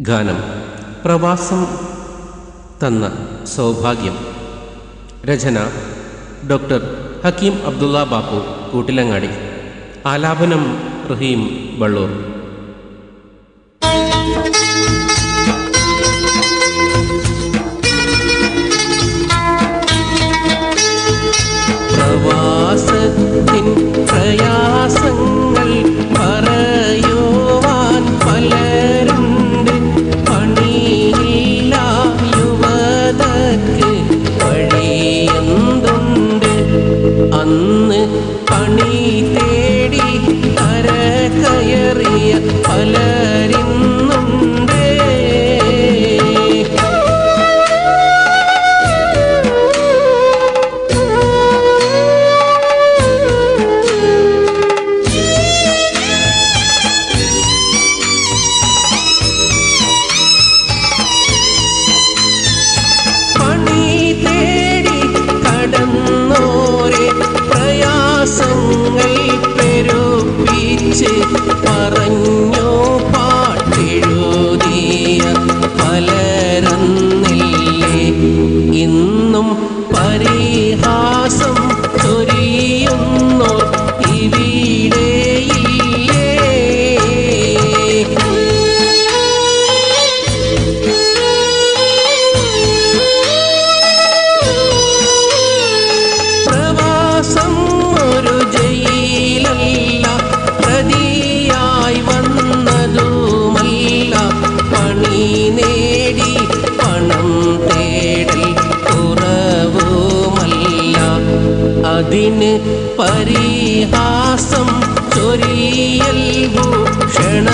ഗാനം. പ്രവാസം തന്ന സൗഭാഗ്യം. രചന ഡോക്ടർ ഹക്കീം അബ്ദുള്ള ബാപ്പു കൂട്ടിലങ്ങാടി. ആലാപനം റഹീം വള്ളൂർ. പ്രവാസത്തിൻ പ്രയാസങ്ങൾ न् परिहासं चोरीयल् क्षण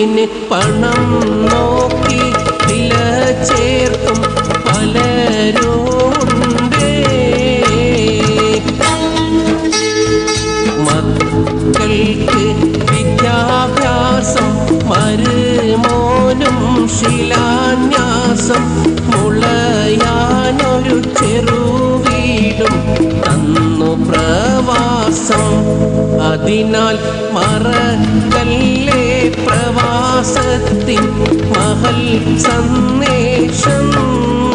വാക്കിന് പണം നോക്കി വില ചേർക്കും പലരുമുണ്ട് മക്കൾക്ക് വിദ്യാഭ്യാസം മരുമോനും ശിലാന്യാസം മുളയാനൊരു ചെറുവീടും തന്നു പ്രവാസം. അതിനാൽ മറക്കല്ലേ प्रवासन्ति महल् सम्मेशम्